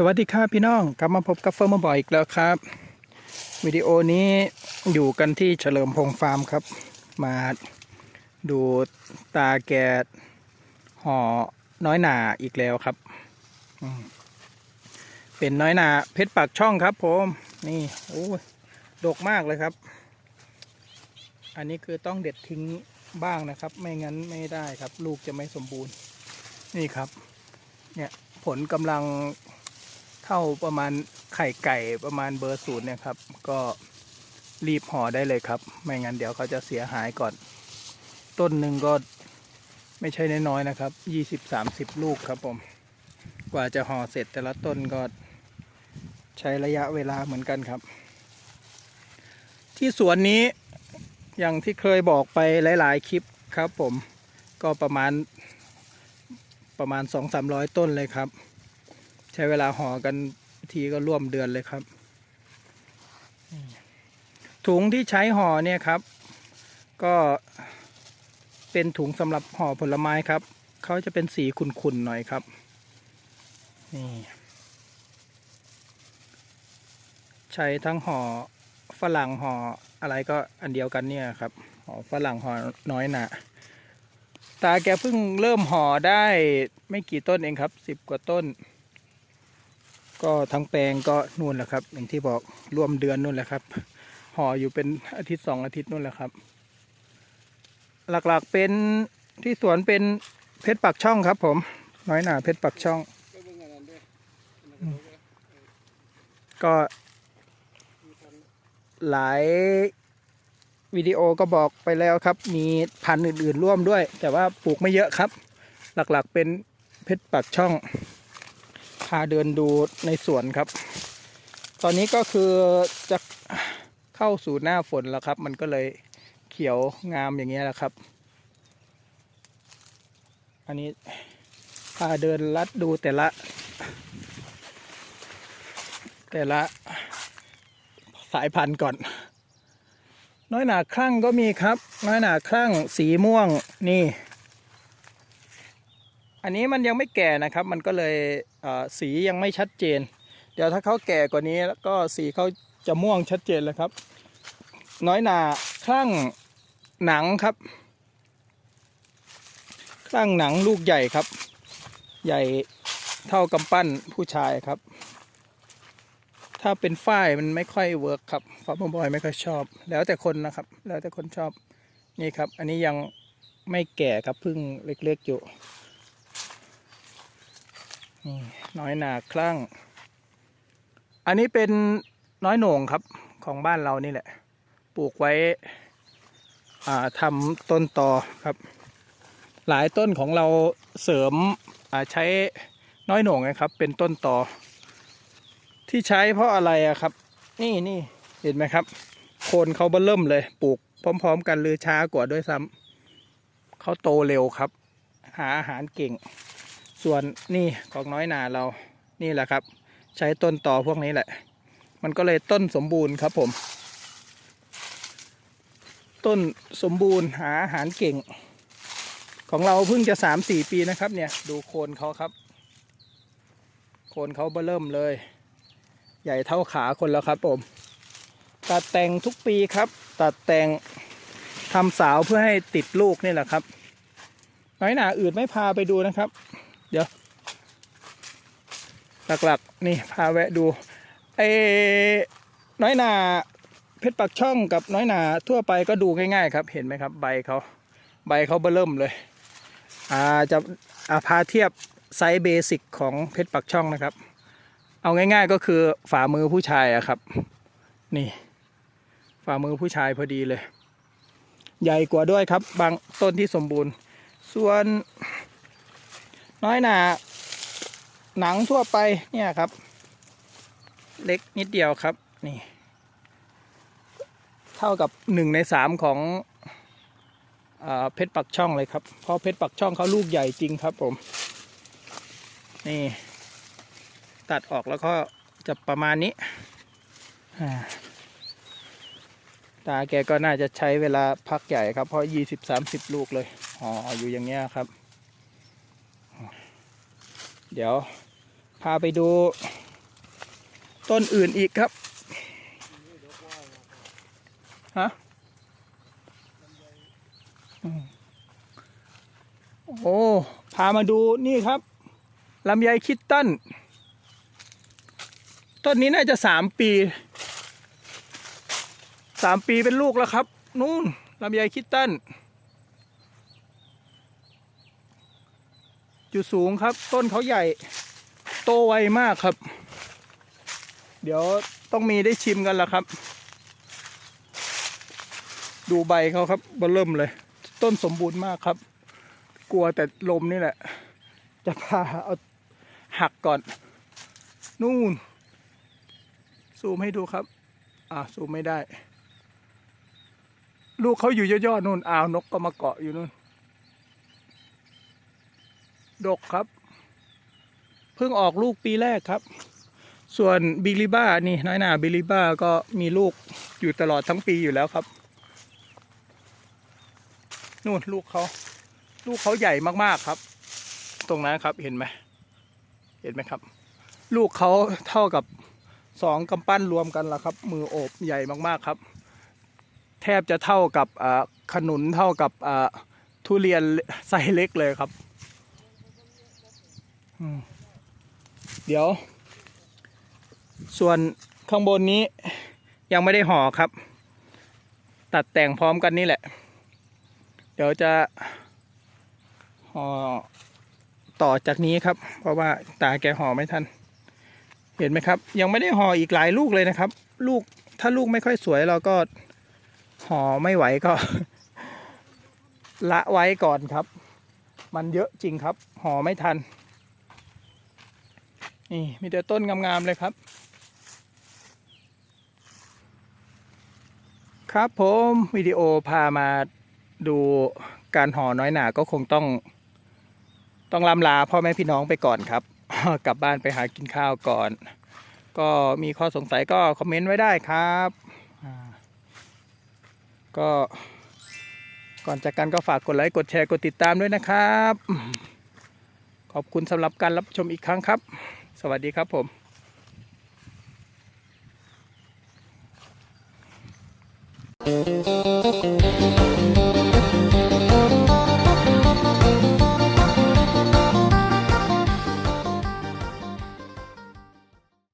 สวัสดีครับพี่น้องกลับมาพบกับเฟิร์มบอยอีกแล้วครับ วิดีโอนี้อยู่กันที่เฉลิมพงฟาร์มครับ มาดูตาแกดห่อน้อยหนาอีกแล้วครับ เป็นน้อยหนาเพชรปากช่องครับ ผมนี่โอ้ดกมากเลยครับ อันนี้คือต้องเด็ดทิ้งบ้างนะครับ ไม่งั้นไม่ได้ครับ ลูกจะไม่สมบูรณ์นี่ครับ เนี่ยผลกำลัง เท่าประมาณไข่ไก่ประมาณเบอร์ศูนย์เนี่ยครับ ก็รีบห่อได้เลยครับ ไม่งั้นเดี๋ยวเขาจะเสียหายก่อน ต้นหนึ่งก็ไม่ใช่น้อยๆนะครับยี่สิบสามสิบลูกครับผม กว่าจะห่อเสร็จแต่ละต้นก็ใช้ระยะเวลาเหมือนกันครับ ที่สวนนี้อย่างที่เคยบอกไปหลาย ๆ คลิปครับผมก็ประมาณประมาณสองสามร้อยต้นเลยครับ ช้เวลาห่อกันทีก็ร่วมเดือนเลยครับ ถุงที่ใช้ห่อเนี่ยครับ ก็เป็นถุงสำหรับห่อผลไม้ครับเขาจะเป็นสีขุ่นๆหน่อยครับนี่ใช้ทั้งห่อฝรั่งห่ออะไรก็อันเดียวกันเนี่ยครับห่อฝรั่งห่อน้อยหนาตาแกเพิ่งเริ่มห่อได้ไม่กี่ต้นเองครับสิบกว่าต้น ก็ทั้งแปลงก็นู่นแหละครับ อย่างที่บอกร่วมเดือนนู่นแหละครับห่ออยู่เป็นอาทิตย์สองอาทิตย์นู่นแหละครับ หลักๆเป็นที่สวนเป็นเพชรปักช่องครับ ผม น้อยหนาเพชรปักช่อง ก็หลายวิดีโอก็บอกไปแล้วครับ มีพันธุ์อื่นๆร่วมด้วย แต่ว่าปลูกไม่เยอะครับ หลักๆเป็นเพชรปักช่อง พาเดินดูในสวนครับ ตอนนี้ก็คือจะเข้าสู่หน้าฝนแล้วครับ มันก็เลยเขียวงามอย่างเงี้ยแหละครับ อันนี้พาเดินลัดดูแต่ละ แต่ละสายพันธุ์ก่อน น้อยหนาคลั่งก็มีครับ น้อยหนาคลั่งสีม่วงนี่ อันนี้มันยังไม่แก่นะครับ มันก็เลย สียังไม่ชัดเจน เดี๋ยวถ้าเขาแก่กว่านี้แล้วก็สีเขาจะม่วงชัดเจนเลยครับ น้อยหนาคลั่งหนังครับ คลั่งหนังลูกใหญ่ครับ ใหญ่เท่ากำปั้นผู้ชายครับ ถ้าเป็นฝ้ายมันไม่ค่อยเวิร์กครับฟ้าบอยไม่ค่อยชอบ แล้วแต่คนนะครับ แล้วแต่คนชอบนี่ครับ อันนี้ยังไม่แก่ครับเพิ่งเล็กๆอยู่ นี่น้อยหนาคลั่ง อันนี้เป็นน้อยโหน่งครับของบ้านเรานี่แหละ ปลูกไว้อ่าทำต้นตอครับ หลายต้นของเราเสริมใช้น้อยโหน่งนะครับ เป็นต้นตอ ที่ใช้เพราะอะไรอะครับ นี่นี่เห็นไหมครับ โคนเขาเบิ่มเลยปลูกพร้อม ๆ กันหรือช้ากว่าด้วยซ้ำเขาโตเร็วครับ หาอาหารเก่ง ส่วนนี่ของน้อยนาเรานี่แหละครับ ใช้ต้นต่อพวกนี้แหละ มันก็เลยต้นสมบูรณ์ครับผม ต้นสมบูรณ์หาอาหารเก่ง ของเราเพิ่งจะสามสี่ปีนะครับเนี่ยดูโคนเขาครับ โคนเขาเบเริ่มเลย ใหญ่เท่าขาคนแล้วครับผมตัดแต่งทุกปีครับ ตัดแต่งทำสาวเพื่อให้ติดลูกนี่แหละครับ น้อยหนาอื่นไม่พาไปดูนะครับ เดี๋ยว หลักๆ นี่พาแวะดูไอ้น้อยหนาเพชรปักช่องกับน้อยหนาทั่วไปก็ดูง่ายๆครับ เห็นไหมครับ ใบเขาใบเขาเบิ่มเลย อ่าจะอาพาเทียบไซส์เบสิกของเพชรปักช่องนะครับ เอาง่าย ๆก็คือฝ่ามือผู้ชายอะครับ นี่ ฝ่ามือผู้ชายพอดีเลย ใหญ่กว่าด้วยครับ บางต้นที่สมบูรณ์ ส่วน น้อยหนาหนังทั่วไปเนี่ยครับ เล็กนิดเดียวครับนี่ เท่ากับหนึ่งในสามของเพชรปักช่องเลยครับ เพราะเพชรปักช่องเขาลูกใหญ่จริงครับผม นี่ ตัดออกแล้วก็จะประมาณนี้ ตาแกก็น่าจะใช้เวลาพักใหญ่ครับ เพราะยี่สิบสามสิบลูกเลย อ๋อ อยู่อย่างเงี้ยครับ เดี๋ยวพาไปดู ต้นอื่นอีกครับฮะโอ้พามาดูนี่ครับลำไยคิดตันต้นนี้น่าจะสามปีสามปีเป็นลูกแล้วครับ นู่นลำไยคิดตัน อยู่สูงครับ ต้นเขาใหญ่ โตไวมากครับ เดี๋ยวต้องมีได้ชิมกันแล้วครับ ดูใบเขาครับเบเริ่มเลย ต้นสมบูรณ์มากครับ กลัวแต่ลมนี่แหละ จะพาเอาหักก่อน นู่น ซูมให้ดูครับ อ่าซูมไม่ได้ ลูกเขาอยู่ยอดๆนู่นอ้าวนกก็มาเกาะอยู่นู่น ดกครับ เพิ่งออกลูกปีแรกครับ ส่วนบิลิบ้านี่น้อยหนาบิลิบ้าก็มีลูกอยู่ตลอดทั้งปีอยู่แล้วครับ นู่นลูกเขาลูกเขาใหญ่มากๆครับ ตรงนั้นครับเห็นไหมเห็นไหมครับ ลูกเขาเท่ากับสองกำปั้นรวมกันล้วครับ มือโอบใหญ่มากๆครับ แทบจะเท่ากับขนุนเท่ากับทุเรียนไซส์เล็กเลยครับ เดี๋ยว ส่วนข้างบนนี้ยังไม่ได้ห่อครับ ตัดแต่งพร้อมกันนี่แหละ เดี๋ยวจะห่อต่อจากนี้ครับ เพราะว่าตาแกห่อไม่ทัน เห็นไหมครับ ยังไม่ได้ห่ออีกหลายลูกเลยนะครับ ลูกถ้าลูกไม่ค่อยสวยเราก็ห่อไม่ไหวก็ ละไว้ก่อนครับ มันเยอะจริงครับห่อไม่ทัน นี่มีแต่ต้นงามๆเลยครับ ครับผมวิดีโอพามาดูการห่อน้อยหนาก็คงต้อง ต้องลำลาพ่อแม่พี่น้องไปก่อนครับ กลับบ้านไปหากินข้าวก่อน ก็มีข้อสงสัยก็คอมเมนต์ไว้ได้ครับก็ก่อนจากกันก็ฝากกดไลค์กดแชร์กดติดตามด้วยนะครับ ขอบคุณสำหรับการรับชมอีกครั้งครับ สวัสดีครับผม